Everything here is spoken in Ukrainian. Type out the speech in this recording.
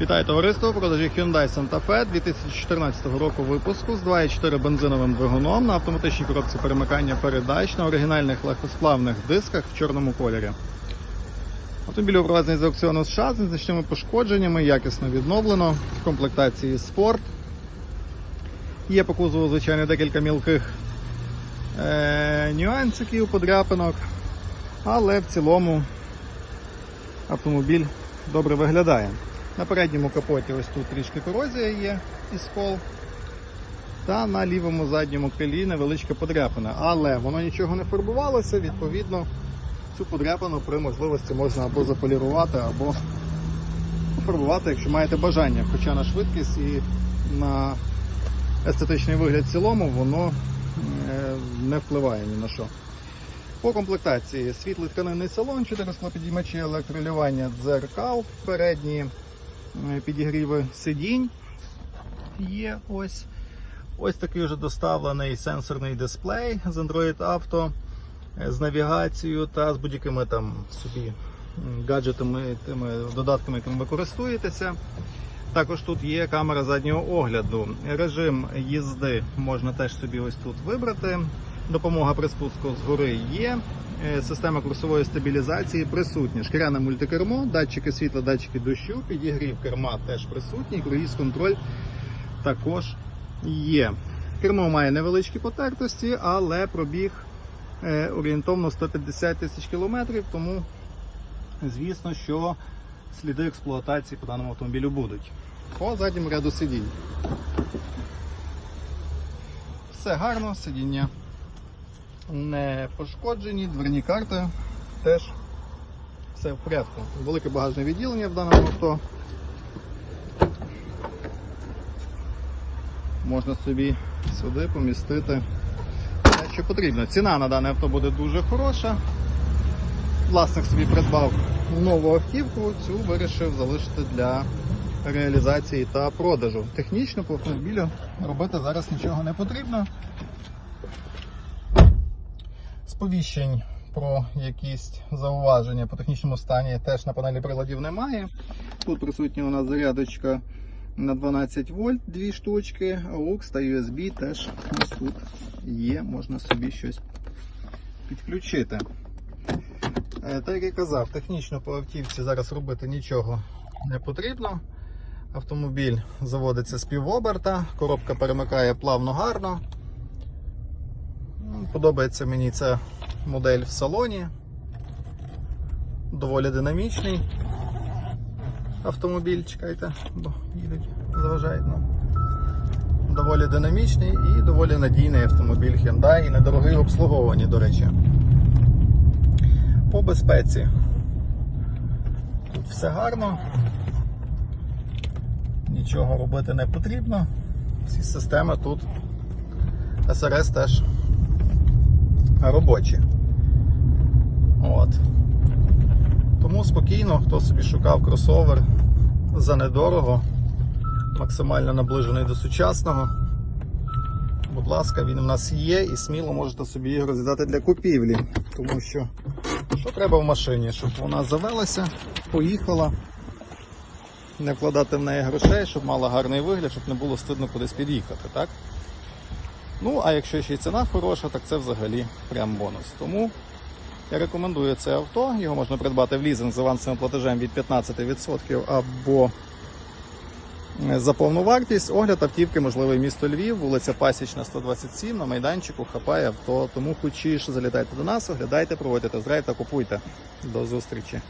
Вітаю товариство, продажі Hyundai Santa Fe 2014 року випуску з 2.4 бензиновим двигуном на автоматичній коробці перемикання передач на оригінальних легкосплавних дисках в чорному кольорі. Автомобіль впроваджений з аукціону США з незначними пошкодженнями, якісно відновлено, в комплектації спорт. Є по кузову, звичайно, декілька мілких е- нюансиків, подряпинок, але в цілому автомобіль добре виглядає. На передньому капоті ось тут трішки корозія є і скол. Та на лівому задньому крилі невеличка подряпина. Але воно нічого не фарбувалося, відповідно, цю подряпину при можливості можна або заполірувати, або пофарбувати, якщо маєте бажання. Хоча на швидкість і на естетичний вигляд в цілому воно е, не впливає ні на що. По комплектації світлий тканинний салон, 4 склопідіймачі електролювання дзеркал, передні підігріви сидінь є ось. Ось такий вже доставлений сенсорний дисплей з Android Auto е, з навігацією та з будь-якими там собі гаджетами, тими додатками, якими ви користуєтеся. Також тут є камера заднього огляду. Режим їзди можна теж собі ось тут вибрати. Допомога при спуску згори є. Е, Система курсової стабілізації присутня. Шкіряне мультикермо, датчики світла, датчики дощу, підігрів керма теж присутній, круїз контроль також є. Кермо має невеличкі потертості, але пробіг е, орієнтовно 150 тисяч кілометрів, тому звісно, що сліди експлуатації по даному автомобілю будуть. По задньому ряду сидінь. Все гарно, сидіння не пошкоджені, дверні карти теж все в порядку. Велике багажне відділення в даному авто. Можна собі сюди помістити те, що потрібно. Ціна на дане авто буде дуже хороша. Власник собі придбав нову автівку, цю вирішив залишити для реалізації та продажу. Технічно по автомобілю робити зараз нічого не потрібно. Сповіщень про якісь зауваження по технічному стані теж на панелі приладів немає. Тут присутня у нас зарядочка на 12 вольт, дві штучки, AUX та USB теж ось тут є, можна собі щось підключити. Е, Так як я казав, технічно по автівці зараз робити нічого не потрібно. Автомобіль заводиться з півоберта, коробка перемикає плавно гарно. Подобається мені ця модель в салоні. Доволі динамічний автомобіль, чекайте, бо їдуть, заважають нам. Доволі динамічний і доволі надійний автомобіль Hyundai і недорогий в обслуговуванні, до речі. По безпеці. Тут все гарно. Нічого робити не потрібно. Всі системи тут СРС теж робочі. От. Тому спокійно, хто собі шукав кросовер за недорого, максимально наближений до сучасного. Будь ласка, він у нас є і сміло можете собі його розглядати для купівлі. Тому що що треба в машині, щоб вона завелася, поїхала, не вкладати в неї грошей, щоб мала гарний вигляд, щоб не було стидно кудись під'їхати. так? Ну, а якщо ще й ціна хороша, так це взагалі прям бонус. Тому я рекомендую це авто. Його можна придбати в лізинг з авансовим платежем від 15% або е, за повну вартість. Огляд автівки можливий місто Львів, вулиця Пасічна, 127, на майданчику хапає авто. Тому хочеш залітайте до нас, оглядайте, проводьте тест-драйв та купуйте. До зустрічі.